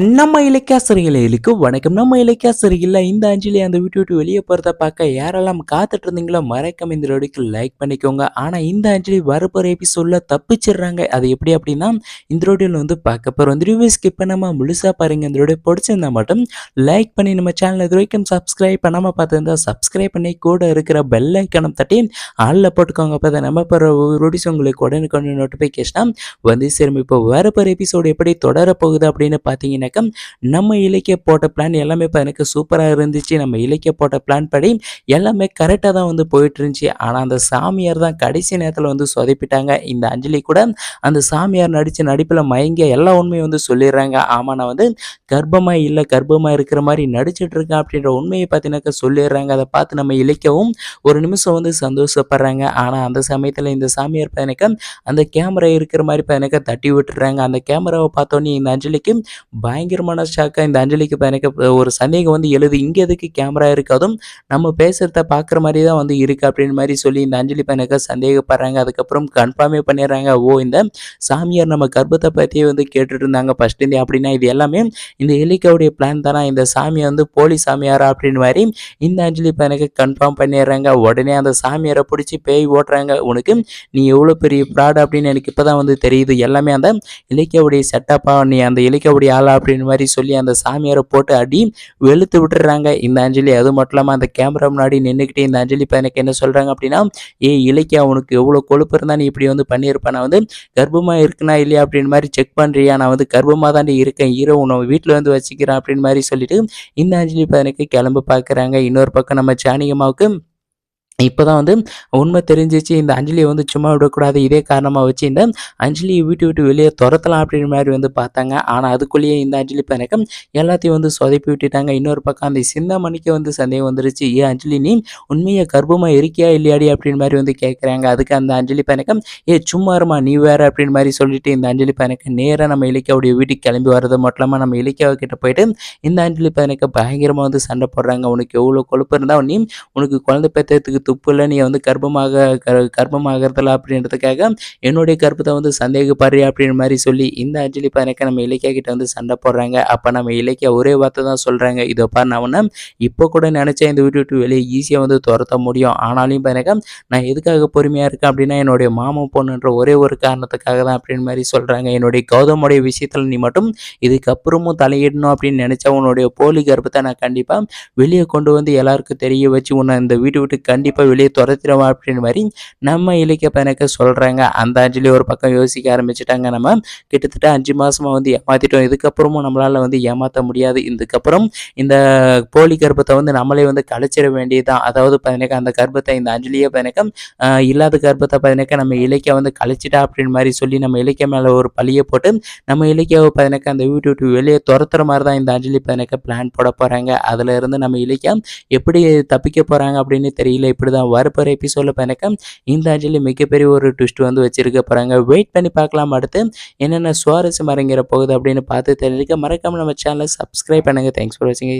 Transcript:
நம்ம இலக்கியாசிரியர்களுக்கு வணக்கம். நம்ம இலக்கியாசிரியர்கள் இந்த அஞ்சலி அந்த வீட்டு விட்டு வெளியே போகிறத பார்க்க யாரெல்லாம் காத்துட்டு இருந்தீங்களோ மறக்காம இந்த வீடியோக்கு லைக் பண்ணிக்கோங்க. ஆனால் இந்த அஞ்சலி வரப்போகிற எபிசோடில் தப்பிச்சிடுறாங்க. அது எப்படி அப்படின்னா இந்த வீடியோவில் வந்து பார்க்க போகிறோம் இந்த ரிவ்யூ ஸ்கிப் பண்ணாமல் முழுசாக பாருங்க. இந்த வீடியோ பிடிச்சிருந்தா மட்டும் லைக் பண்ணி நம்ம சேனல் இது வரைக்கும் சப்ஸ்கிரைப் பண்ணாமல் பார்த்துருந்தா சப்ஸ்கிரைப் பண்ணி கூட இருக்கிற பெல் ஐக்கனம் தட்டி ஆளில் போட்டுக்கோங்க. அப்போ தான் நம்ம போகிற வீடியோஸ் உங்களுக்கு உடனுக்குடனே நோட்டிஃபிகேஷனாக வந்து சேரும். இப்போ வரப்போகிற எபிசோடு எப்படி தொடரப்போகுது போகுது அப்படின்னு பார்த்தீங்கன்னாக்கா நம்ம இலக்கிய போட்ட பிளான் எல்லாமே இப்போ எனக்கு சூப்பராக இருந்துச்சு. நம்ம இலக்கிய போட்ட பிளான் படி எல்லாமே கரெக்டாக தான் வந்து போயிட்டு இருந்துச்சு ஆனால் அந்த சாமியார் தான் கடைசி நேரத்தில் வந்து சொதப்பிட்டாங்க. இந்த அஞ்சலி கூட அந்த சாமியார் நடித்த நடிப்பில் மயங்கிய எல்லா உண்மையும் வந்து சொல்லிடுறாங்க. ஆமாம் நான் வந்து கர்ப்பமாக இல்லை கர்ப்பமாக இருக்கிற மாதிரி நடிச்சிட்டு இருக்கேன் அப்படின்ற உண்மையை பார்த்தீங்கன்னாக்கா சொல்லிடுறாங்க. அதை பார்த்து நம்ம இலக்கியவும் ஒரு நிமிஷம் வந்து சந்தோஷப்படுறாங்க. ஆனால் அந்த சமயத்தில் இந்த சாமியார் பையனுக்கு அந்த கேமரா இருக்கிற மாதிரி பையனுக்கு தட்டி விட்டுறாங்க. அந்த கேமராவை பார்த்தோன்னே இந்த அஞ்சலிக்கு பயங்கரமான ஷாக்காக இந்த அஞ்சலிக்கு பயணிக்க ஒரு சந்தேகம் வந்து எழுது. இங்கே எதுக்கு கேமரா இருக்காதும் நம்ம பேசுகிறத பார்க்குற மாதிரி தான் வந்து இருக்குது அப்படின்னு மாதிரி சொல்லி இந்த அஞ்சலி பையனுக்கு சந்தேகப்படுறாங்க. அதுக்கப்புறம் கன்ஃபார்மே பண்ணிடுறாங்க. ஓ இந்த சாமியார் நம்ம கர்ப்பத்தை பற்றியே வந்து கேட்டுட்டு இருந்தாங்க ஃபஸ்ட் இந்தியா அப்படின்னா இது எல்லாமே இந்த எலிக்காவுடைய பிளான் தானே? இந்த சாமியை வந்து போலி சாமியாரா அப்படின்னு மாதிரி இந்த அஞ்சலி பையனுக்கு கன்ஃபார்ம் பண்ணிடுறாங்க. உடனே அந்த சாமியாரை பிடிச்சி பேய் ஓட்டுறாங்க. உனக்கு நீ எவ்வளோ பெரிய ப்ராட் அப்படின்னு எனக்கு இப்போ தான் வந்து தெரியுது. எல்லாமே அந்த இலக்கியாவுடைய செட்டப்பாக நீ அந்த இலக்கியாவுடைய ஆளா அப்படின்னு மாதிரி சொல்லி அந்த சாமியாரை போட்டு அடி வெளுத்து விட்டுறாங்க. இந்த அஞ்சலி அது மட்டும் இல்லாமல் அந்த கேமரா முன்னாடி நின்றுக்கிட்டே இந்த அஞ்சலி பையனுக்கு என்ன சொல்கிறாங்க அப்படின்னா ஏ இலக்கியா உனக்கு எவ்வளோ கொழுப்பு இருந்தா நீ இப்படி வந்து பண்ணியிருப்ப? நான் வந்து கர்ப்பமாக இருக்குனா இல்லையா? அப்படின்னு மாதிரி செக் பண்ணுறியா நான் வந்து கர்ப்பமாக தாண்டி இருக்கேன். ஹீரோ உன்னை வீட்டில் வந்து வச்சுக்கிறேன் அப்படின்னு மாதிரி சொல்லிட்டு இந்த அஞ்சலி பையனுக்கு கிளம்ப பார்க்குறாங்க இன்னொரு பக்கம் நம்ம ஜானகியம்மாவுக்கு இப்போ தான் வந்து உண்மை தெரிஞ்சிச்சு. இந்த அஞ்சலியை வந்து சும்மா விடக்கூடாது. இதே காரணமாக வச்சு இந்த அஞ்சலியை வீட்டு விட்டு வெளியே துரத்தலாம் அப்படின்ற மாதிரி வந்து பார்த்தாங்க. ஆனால் அதுக்குள்ளேயே இந்த அஞ்சலி பையனுக்கு எல்லாத்தையும் வந்து சொதப்பி விட்டுட்டாங்க. இன்னொரு பக்கம் அந்த சிந்தாமணிக்கு வந்து சந்தேகம் வந்துருச்சு. ஏ அஞ்சலி நீ உண்மையை கர்ப்பமாக இருக்கியா இல்லையாடி? அப்படின்னு மாதிரி வந்து கேட்குறாங்க அதுக்கு அந்த அஞ்சலி பையனுக்கு ஏ சும்மா இருமா நீ வேற அப்படின்னு மாதிரி சொல்லிட்டு இந்த அஞ்சலி பையனுக்கு நேராக நம்ம இலக்கியாவுடைய வீட்டுக்கு கிளம்பி வர்றது மட்டும் இல்லாமல் நம்ம இலக்கியாவை கிட்ட போயிட்டு இந்த அஞ்சலி பையனுக்கு பயங்கரமாக வந்து சண்டை போடுறாங்க. உனக்கு எவ்வளோ கொழுப்பு இருந்தால் நீ உனக்கு குழந்தை பெற்றதுக்கு துப்புல நீ வந்து கர்ப்பமாக கர் கர்ப்பமாகறதில்ல அப்படின்றதுக்காக என்னுடைய கர்ப்பத்தை வந்து சந்தேகப்படுறியா அப்படின்னு மாதிரி சொல்லி இந்த அஞ்சலி பையனுக்கு நம்ம இலக்கியா கிட்ட வந்து சண்டை போடுறாங்க. அப்போ நம்ம இலக்கியா ஒரே வார்த்தை தான் சொல்கிறாங்க இதோ பாரு நான் இப்போ கூட நினச்சேன் இந்த வீட்டு விட்டு வெளியே ஈஸியாக வந்து துரத்த முடியும். ஆனாலும் பையனுக்கு நான் எதுக்காக பொறுமையாக இருக்கேன் அப்படின்னா என்னுடைய மாமன் பொண்ணுன்ற ஒரே ஒரு காரணத்துக்காக தான் அப்படின்னு மாதிரி சொல்கிறாங்க என்னுடைய கௌதமுடைய விஷயத்தில் நீ மட்டும் இதுக்கப்புறமும் தலையிடணும் அப்படின்னு நினச்சா உன்னுடைய போலி கர்ப்பத்தை நான் கண்டிப்பாக வெளியே கொண்டு வந்து எல்லாருக்கும் தெரிய வச்சு உன்னை இந்த வீட்டு விட்டு கண்டிப்பாக வெளியே துரத்திடுவேன் அப்படின்னு மாதிரி நம்ம இலக்கிய பையனுக்கு சொல்கிறாங்க அந்த அஞ்சலி ஒரு பக்கம் யோசிக்க ஆரம்பிச்சிட்டாங்க நம்ம. கிட்டத்தட்ட அஞ்சு மாதமாக வந்து ஏமாற்றிட்டோம் இதுக்கப்புறமும் நம்மளால் வந்து ஏமாற்ற முடியாது. இதுக்கப்புறம் இந்த போலி கர்ப்பத்தை வந்து நம்மளே வந்து கழிச்சிட வேண்டியதுதான். அதாவது பதினக்க அந்த கர்ப்பத்தை இந்த அஞ்சலியை பதினக்க இல்லாத கர்ப்பத்தை பதினக்க நம்ம இலக்கிய வந்து கழிச்சிட்டா அப்படின்னு மாதிரி சொல்லி நம்ம இலக்கிய மேலே ஒரு பழியை போட்டு நம்ம இலக்கியாவை பதினக்க அந்த வீட்டு விட்டு வெளியே துரத்துற மாதிரி தான் இந்த அஞ்சலி பதினக்க பிளான் போட போகிறாங்க அதில் இருந்து நம்ம இலக்கியம் எப்படி தப்பிக்க போகிறாங்க அப்படின்னு தெரியல. இப்படி தான் வரப்போகிற எபிசோடில் பதினக்க இந்த அஞ்சலி மிகப்பெரிய ஒரு ட்விஸ்ட் வந்து வச்சிருக்க போகிறாங்க வெயிட் பண்ணி பார்க்கலாம். அடுத்து என்னென்ன சுவாரஸ்யம் அரங்கிற போகுது அப்படின்னு பார்த்து தெரிஞ்சுக்க. மறக்காமல் நம்ம சேனலை சப்ஸ்கிரைப் பண்ணுங்கள் தேங்க்ஸ் ஃபார் வாட்சிங்